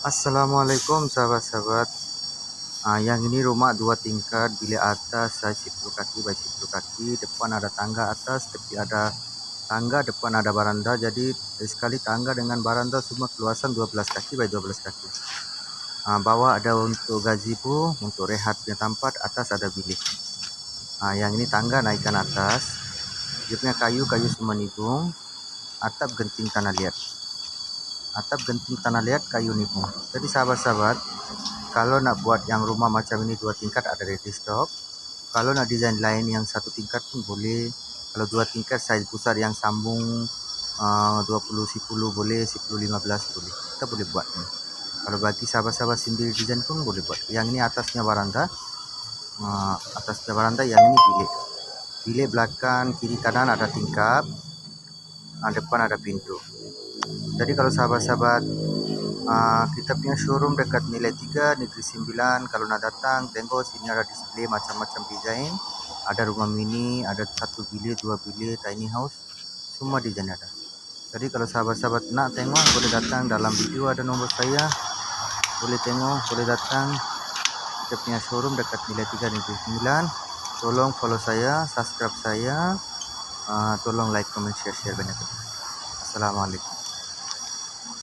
Assalamualaikum sahabat-sahabat. Ah, Yang ini rumah dua tingkat Bilik atas size 10 kaki by 10 kaki Depan ada tangga atas Tepi ada tangga Depan ada baranda. Jadi sekali tangga dengan baranda Semua keluasan 12 kaki by 12 kaki. Ah, Bawah ada untuk gazebo Untuk rehat punya tempat Atas ada bilik. Ah, Yang ini tangga naikkan atas. Dia punya kayu-kayu semua nibung Atap genting tanah liat atap genting tanah liat kayu nipung. Jadi sahabat-sahabat, kalau nak buat yang rumah macam ini dua tingkat ada ready stock. Kalau nak desain lain yang satu tingkat pun boleh. Kalau dua tingkat size besar yang sambung uh, 20 10 boleh, 10 15 boleh. Kita boleh buat ni. Kalau bagi sahabat-sahabat sendiri desain pun boleh buat. Yang ini atasnya baranda. Uh, atasnya baranda, yang ini bilik. Bilik belakang, kiri kanan ada tingkap. Uh, depan ada pintu. Jadi kalau sahabat-sahabat uh, kita punya showroom dekat nilai 3 Negeri 9 kalau nak datang tengok sini ada display macam-macam desain ada rumah mini ada satu bilik dua bilik tiny house semua desain ada. Jadi kalau sahabat-sahabat nak tengok boleh datang dalam video ada nombor saya. Boleh tengok boleh datang. Kita punya showroom dekat nilai 3 Negeri 9 tolong follow saya subscribe saya. Uh, tolong like comment share share banyak Assalamualaikum